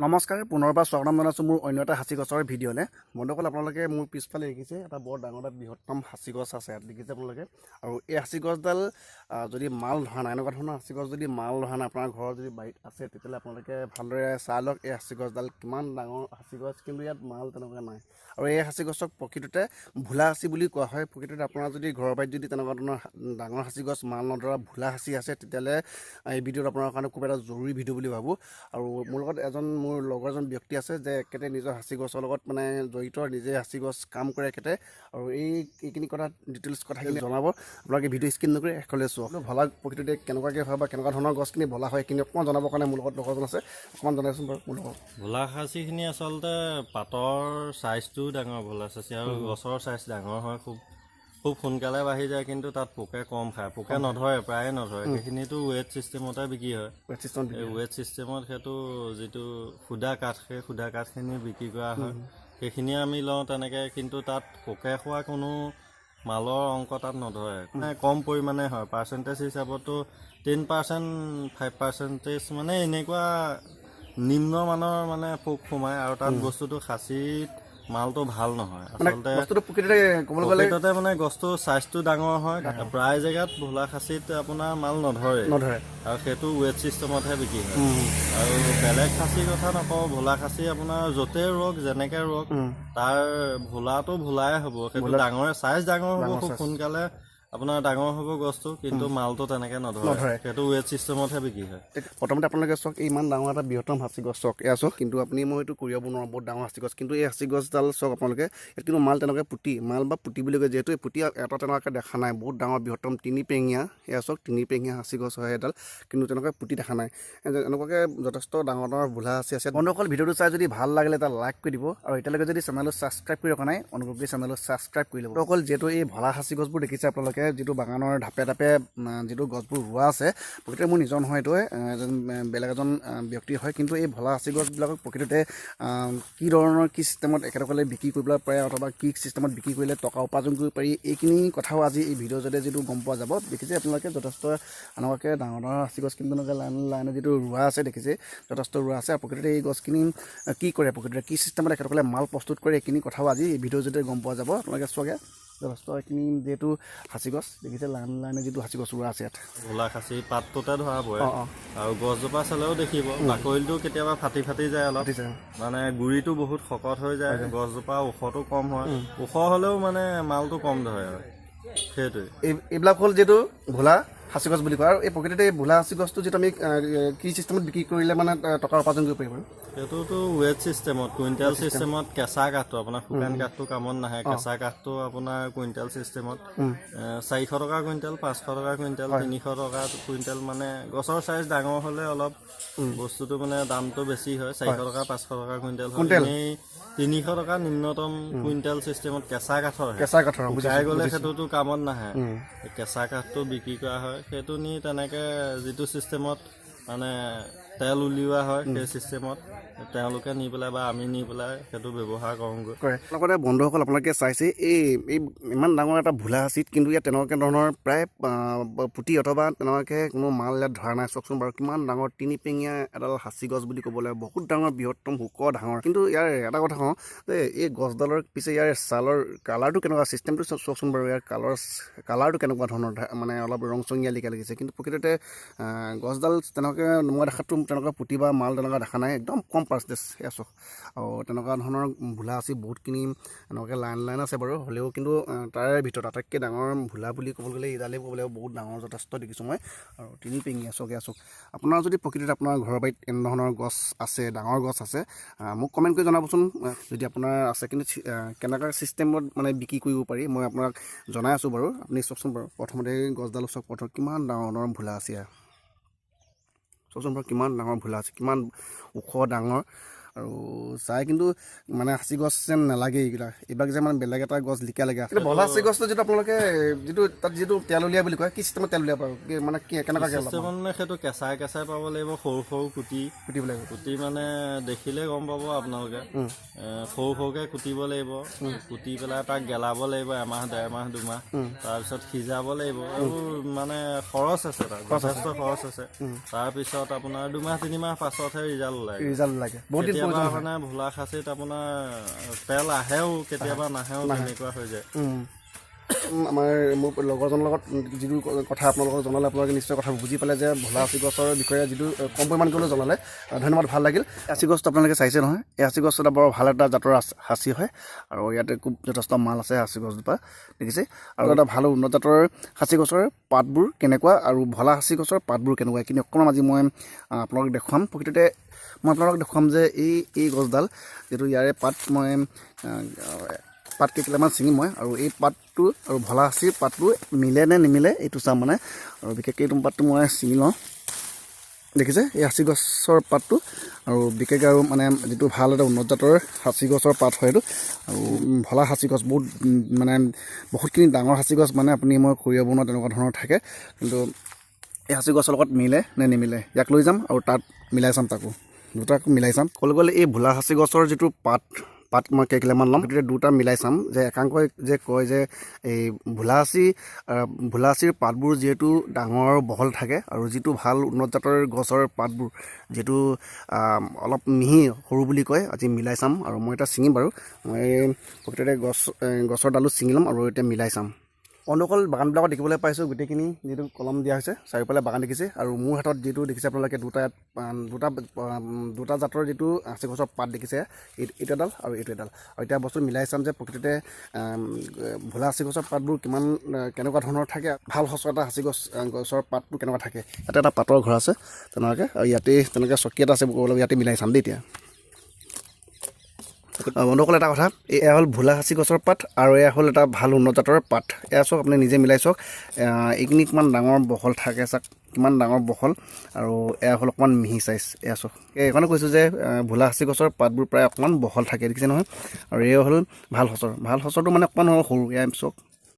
নমস্কাৰ পুনৰবাৰ স্বাগতম জনাইছোঁ মোৰ অন্য এটা সাঁচি গছৰ ভিডিঅ'লৈ। বন্ধুসকল আপোনালোকে মোৰ পিছফালে দেখিছে এটা বৰ ডাঙৰ এটা বৃহত্তম সাঁচি গছ আছে ইয়াত দেখিছে আপোনালোকে। আৰু এই সাঁচি গছডাল যদি মাল ধৰা নাই এনেকুৱা ধৰণৰ সাঁচি গছ যদি মাল ধৰা নাই আপোনাৰ ঘৰৰ যদি বাৰীত আছে তেতিয়াহ'লে আপোনালোকে ভালদৰে চাই লওক এই সাঁচি গছডাল কিমান ডাঙৰ সাঁচি গছ কিন্তু ইয়াত মাল তেনেকুৱা নাই। আৰু এই সাঁচি গছক প্ৰকৃততে ভোলা সাঁচি বুলি কোৱা হয়। প্ৰকৃততে আপোনাৰ যদি ঘৰৰ বাৰীত যদি তেনেকুৱা ধৰণৰ ডাঙৰ সাঁচি গছ মাল নধৰা ভোলা সাঁচি আছে তেতিয়াহ'লে এই ভিডিঅ'টো আপোনাৰ কাৰণে খুব এটা জৰুৰী ভিডিঅ' বুলি ভাবোঁ। আৰু মোৰ লগত এজন মোৰ লগৰ এজন ব্যক্তি আছে যে একেতে নিজৰ সাঁচি গছৰ লগত মানে জড়িত নিজে সাঁচি গছ কাম কৰে একেতে আৰু এই এইখিনি কথা ডিটেইলছ কথাখিনি জনাব। আপোনালোকে ভিডিঅ' স্ক্ৰীন নকৰি শেষলৈ চাওক ভলা প্ৰকৃততে কেনেকুৱাকৈ হয় বা কেনেকুৱা ধৰণৰ গছখিনি ভলা হয় সেইখিনি অকণমান জনাবৰ কাৰণে মোৰ লগত লগৰজন আছে। অকণমান জনাইছোন বাৰু মোৰ লগত। ভোলা খাচীখিনি আচলতে পাতৰ চাইজটোও ডাঙৰ ভোলা খাচী আৰু গছৰ চাইজ ডাঙৰ হয় খুব। খুব সোনকালে বাঢ়ি যায় কিন্তু তাত পোকে কম খায়। পোকে নধৰে প্ৰায়ে নধৰে। সেইখিনিতো ৱেট ছিষ্টেমতে বিক্ৰী হয়। ৱেট ছিষ্টেমত সেইটো যিটো সুদা কাঠ সেই সুদা কাঠখিনি বিক্ৰী কৰা হয়। সেইখিনি আমি লওঁ তেনেকৈ কিন্তু তাত পোকে খোৱা কোনো মালৰ অংক তাত নধৰে। মানে কম পৰিমাণে হয়। পাৰ্চেণ্টেজ হিচাপতো টেন পাৰ্চেণ্ট ফাইভ পাৰ্চেণ্টেজ মানে এনেকুৱা নিম্নমানৰ মানে পোক সোমায়। আৰু তাত বস্তুটো খাচীত মালটো ভাল নহয়। মানে আচলতে প্ৰকৃততে গছটো চাইজটো ডাঙৰ হয়। প্ৰায় জেগাত ভোলা খাচীত আপোনাৰ মাল নধৰে। নধৰে। আৰু সেইটো ৱেট ছিষ্টেমতহে বিক্ৰী হয়। আৰু বেলেগ খাচীৰ কথা নকওঁ ভোলা খাচী আপোনাৰ য'তে ৰোৱক যেনেকে ৰোৱক তাৰ ভোলাটো ভোলাই হ'ব। সেইটো ডাঙৰে চাইজ ডাঙৰ হ'ব খুব সোনকালে আপোনাৰ ডাঙৰ হ'ব গছটো কিন্তু মালটো তেনেকে নধৰে। সেইটো ৱেট ছিষ্টেমতহে বিক্ৰী হয়। প্ৰথমতে আপোনালোকে চাওক ইমান ডাঙৰ এটা বৃহত্তম সাঁচি গছ চাওক। এয়া চাওক কিন্তু আপুনি মই এইটো কৰিব নোৱাৰোঁ বহুত ডাঙৰ সাঁচি গছ। কিন্তু এই সাঁচি গছডাল চাওক আপোনালোকে ইয়াত কিন্তু মাল তেনেকৈ পুতি মাল বা পুতি বুলি কয় যিহেতু এই পুতি এটা তেনেকুৱাকৈ দেখা নাই। বহুত ডাঙৰ বৃহত্তম তিনি পেঙীয়া এয়া চাওক তিনি পেঙীয়া সাঁচি গছ হয় এডাল কিন্তু তেনেকৈ পুতি দেখা নাই। এনে- এনেকুৱাকৈ যথেষ্ট ডাঙৰ ডাঙৰ ভোলা সাঁচি আছে। বন্ধুসকল ভিডিঅ'টো চাই যদি ভালো লাগিলে এটা লাইক কৰি দিব আৰু এতিয়ালৈকে যদি চেনেলটো ছাবস্ক্ৰাইব কৰি ৰখা নাই অনুগ্ৰহ কৰি চেনেলটো ছাবস্ক্ৰাইব কৰি ল'ব। অকল যিহেতু এই ভলা সাঁচি গছবোৰ দেখিছে আপোনালোকে যিটো বাগানৰ ঢাপে উম, যিটো গছবোৰ ৰোৱা আছে প্ৰকৃততে মোৰ নিজৰ নহয় এইটো এজন বেলেগ এজন ব্যক্তি হয়। কিন্তু এই ভলা সাঁচি গছবিলাকক প্ৰকৃততে কি ধৰণৰ কি চিষ্টেমত এখেতসকলে বিক্ৰী কৰিবলৈ পাৰে অথবা কি চিষ্টেমত বিক্ৰী কৰিলে টকা উপাৰ্জন কৰিব পাৰি এইখিনি কথাও আজি এই ভিডিঅ'ৰ জৰিয়তে যিটো গম পোৱা যাব দেখিছে আপোনালোকে যথেষ্ট এনেকুৱাকৈ ডাঙৰ ডাঙৰ সাঁচি গছ কিন্তু লাইন লাইনত যিটো ৰোৱা আছে দেখিছে যথেষ্ট ৰোৱা আছে। আৰু প্ৰকৃততে এই গছখিনি কি কৰে প্ৰকৃততে কি চিষ্টেমত এখেতসকলে মাল প্ৰস্তুত কৰে এইখিনি কথাও আজি এই ভিডিঅ'ৰ জৰিয়তে গম পোৱা যাব। আপোনালোকে চোৱাকৈ যথেষ্ট এইখিনি যিহেতু সাঁচি গছ দেখিছে লাইন লাইনে যিটো সাঁচি গছ ৰোৱা আছে ইয়াত। ভোলা খাচী পাতটোতে ধৰা পৰে আৰু গছজোপা চালেও দেখিব বাকলিটো কেতিয়াবা ফাটি ফাটি যায় অলপ। মানে গুৰিটো বহুত শকত হৈ যায় গছজোপা ওখটো কম হয়। ওখ হ'লেও মানে মালটো কম ধৰে আৰু। সেইটোৱে। এই এইবিলাক হ'ল যিহেতু ভোলা সাঁচি গছ বুলি কয়। আৰু এই প্ৰকৃততে ভোলা সাঁচি গছটো যিটো আমি কি চিষ্টেমত বিক্ৰী কৰিলে মানে টকা উপাৰ্জন কৰিব পাৰিব সেইটোতো ৱেট চিষ্টেমত কুইণ্টেল চিষ্টেমত কেঁচা কাঠটো আপোনাৰ শুকান কাঠটো কামত নাহে। কেঁচা কাঠটো আপোনাৰ কুইণ্টেল চিষ্টেমত চাৰিশ টকা কুইণ্টেল পাঁচশো টকা কুইণ্টেল তিনিশ টকা কুইণ্টেল মানে গছৰ চাইজ ডাঙৰ হ'লে অলপ বস্তুটো মানে দামটো বেছি হয় চাৰিশ টকা পাঁচশো টকা কুইণ্টেল হয়। তিনিশ টকা নিম্নতম কুইণ্টেল চিষ্টেমত কেঁচা কাঠৰ কেঁচা কাঠৰ শুকাই গ'লে সেইটোতো কামত নাহে। কেঁচা কাঠটো বিক্ৰী কৰা হয়। সেইটো নি তেনেকৈ যিটো চিষ্টেমত মানে তেল উলিওৱা হয় সেই চিষ্টেমত তেওঁলোকে নি পেলাই বা আমি নি পেলাই সেইটো ব্যৱহাৰ কৰোঁগৈ। কৰে। লগতে বন্ধুসকল আপোনালোকে চাইছে এই এই ইমান ডাঙৰ এটা ভোলা সাঁচিত কিন্তু ইয়াত তেনেকুৱাকৈ ধৰণৰ প্ৰায় পুতি অথবা তেনেকুৱাকৈ কোনো মাল ইয়াত ধৰা নাই। চাওকচোন বাৰু কিমান ডাঙৰ তিনি পেঙীয়া এডাল সাঁচি গছ বুলি ক'বলৈ বহুত ডাঙৰ বৃহত্তম শুক ডাঙৰ। কিন্তু ইয়াৰ এটা কথা কওঁ যে এই গছডালৰ পিছে ইয়াৰ ছালৰ কালাৰটো কেনেকুৱা চিষ্টেমটো চাওকচোন বাৰু ইয়াৰ কালাৰ কালাৰটো কেনেকুৱা ধৰণৰ মানে অলপ ৰং চঙীয়া লিখা লাগিছে কিন্তু প্ৰকৃততে গছডাল তেনেকৈ মই দেখাততো তেনেকুৱা পুতি বা মাল তেনেকুৱা দেখা নাই। একদম কম সেয়া চাওক আৰু তেনেকুৱা ধৰণৰ ভোলা আছে বহুতখিনি এনেকুৱাকৈ লাইন লাইন আছে বাৰু হ'লেও কিন্তু তাৰে ভিতৰত আটাইতকৈ ডাঙৰ ভোলা বুলি ক'বলৈ গ'লে এইডালেই ক'বলৈ বহুত ডাঙৰ যথেষ্ট দেখিছোঁ মই আৰু তিনি পেঙি আচক আচক আপোনাৰ যদি প্ৰকৃতিত আপোনাৰ ঘৰৰ বাৰীত এনেধৰণৰ গছ আছে ডাঙৰ গছ আছে মোক কমেণ্ট কৰি জনাবচোন যদি আপোনাৰ আছে কিন্তু কেনেকুৱা চিষ্টেমত মানে বিক্ৰী কৰিব পাৰি মই আপোনাক জনাই আছোঁ বাৰু আপুনি চাওকচোন বাৰু প্ৰথমতে গছডাল চাওক প্ৰথম কিমান ডাঙৰ ডাঙৰ ভোলা আছে চাওকচোন বাৰু কিমান ডাঙৰ ভোলা আছে কিমান ওখ ডাঙৰ। আৰু চাই কিন্তু মানে সাঁচি গছ যেন নালাগে এইবিলাক। এইবিলাক যে মানে বেলেগ এটা গছ লিকা লাগে। কিন্তু ভলা সাঁচি গছটো যিটো আপোনালোকে যিটো তাত যিটো তেল উলিয়াই বুলি কয় কি চিষ্টেমত তেল উলিয়াব বাৰু মানে কি কেনেকুৱাকৈ অলপ মানে সেইটো কেঁচাই কেঁচাই পাব লাগিব সৰু সৰু কুটি। কুটিব লাগিব কুটি মানে দেখিলে গম পাব আপোনালোকে। এ, সৰু সৰুকে কুটিব লাগিব। কুটি পেলাই তাক গেলাব লাগিব এমাহ ডেৰ মাহ দুমাহ তাৰপিছত সিজাব লাগিব। এইবোৰ মানে খৰচ আছে তাত যথেষ্ট খৰচ আছে। তাৰপিছত আপোনাৰ দুমাহ তিনিমাহ পাছতহে ৰিজাল্ট ওলায়। ৰিজাল্ট লাগে বহুত কেতিয়াবা মানে ভোলা খাচীত আপোনাৰ তেল আহেও কেতিয়াবা নাহেও তেনেকুৱা হৈ যায়। আমাৰ মোৰ লগৰজনৰ লগত যিটো কথা আপোনালোকক জনালে আপোনালোকে নিশ্চয় কথা বুজি পালে যে ভোলা আচি গছৰ বিষয়ে যিটো কম পৰিমাণকৈ হ'লেও জনালে ধন্যবাদ ভাল লাগিল। আচি গছটো আপোনালোকে চাইছে নহয়? এই আচি গছটো এটা বৰ ভাল এটা জাতৰ সাঁচি হয় আৰু ইয়াতে খুব যথেষ্ট মাল আছে সাঁচি গছজোপা দেখিছে? আৰু এটা ভাল উন্নত জাতৰ সাঁচি গছৰ পাতবোৰ কেনেকুৱা আৰু ভলা সাঁচি গছৰ পাতবোৰ কেনেকুৱা? এইখিনি অকণমান আজি মই আপোনালোকক দেখুৱাম। প্ৰকৃততে মই আপোনালোকক দেখুৱাম যে এই এই গছডাল যিটো ইয়াৰে পাত মই পাত কেইকিলামান ছিঙিম মই আৰু এই পাতটো আৰু ভলা সাঁচিৰ পাতটো মিলে নে নিমিলে এইটো চাম মানে। আৰু বিশেষকৈ এইটো পাতটো মই ছিঙি লওঁ। দেখিছে? এই সাঁচি গছৰ পাতটো। আৰু বিশেষকৈ আৰু মানে যিটো ভাল এটা উন্নত জাতৰ সাঁচি গছৰ পাত হয় এইটো। আৰু ভলা সাঁচি গছ বহুত মানে বহুতখিনি ডাঙৰ সাঁচি গছ মানে আপুনি মই কৰিব নোৱাৰা তেনেকুৱা ধৰণৰ থাকে। কিন্তু এই সাঁচি গছৰ লগত মিলে নে নিমিলে ইয়াক লৈ যাম আৰু তাত মিলাই চাম তাকো। দুটাক মিলাই চাম। ক'বলৈ গ'লে এই ভোলা সাঁচি গছৰ যিটো পাত পাত মই কেইকিলামান ল'ম। গতিকে দুটা মিলাই চাম। যে একাংকই যে কয় যে এই ভোলা সাঁচি আহ, ভোলা সাঁচিৰ পাতবোৰ যিহেতু ডাঙৰ আৰু বহল থাকে আৰু যিটো ভাল উন্নত জাতৰ গছৰ পাতবোৰ আহ, অলপ মিহি সৰু বুলি কয় আজি মিলাই চাম আৰু মই এতিয়া ছিঙিম বাৰু। মই প্ৰকৃততে গছ গছৰ ডালো ছিঙি ল'ম আৰু এতিয়া মিলাই চাম। অনুকল বাগানবিলাকত দেখিবলৈ পাইছোঁ গোটেইখিনি যিটো কলম দিয়া হৈছে চাৰিওফালে বাগান দেখিছে আৰু মোৰ হাতত যিটো দেখিছে আপোনালোকে দুটা দুটা দুটা জাতৰ যিটো আছে গছৰ পাত দেখিছে এই- এইটো এডাল আৰু এইটো এডাল। আৰু এতিয়া বস্তু মিলাই চাম যে প্ৰকৃততে ভোলা সাঁচি গছৰ পাতবোৰ কিমান কেনেকুৱা ধৰণৰ থাকে ভাল সঁচৰ এটা সাঁচি গছ গছৰ পাতবোৰ কেনেকুৱা থাকে ইয়াতে এটা পাতৰ ঘৰ আছে তেনেকুৱাকৈ আৰু ইয়াতে তেনেকৈ চকী এটা আছে ইয়াতে মিলাই চাম দেই এতিয়া। বন্ধুসকল এটা কথা এয়া হ'ল ভোলা সাঁচি গছৰ পাত আৰু এয়া হ'ল এটা ভাল উন্নত জাতৰ পাত। এয়া চাওক আপুনি নিজে মিলাই চাওক। এইখিনি কিমান ডাঙৰ বহল থাকে চাওক কিমান ডাঙৰ বহল। আৰু এয়া হ'ল অকণমান মিহি চাইজ এয়া চাওক। এই এইকাৰণে কৈছোঁ যে ভোলা সাঁচি গছৰ পাতবোৰ প্ৰায় অকণমান বহল থাকে দেখিছে নহয়? আৰু এয়া হ'ল ভাল সঁচৰ। ভাল সঁচৰটো মানে অকণমান সৰু এয়া চাওক।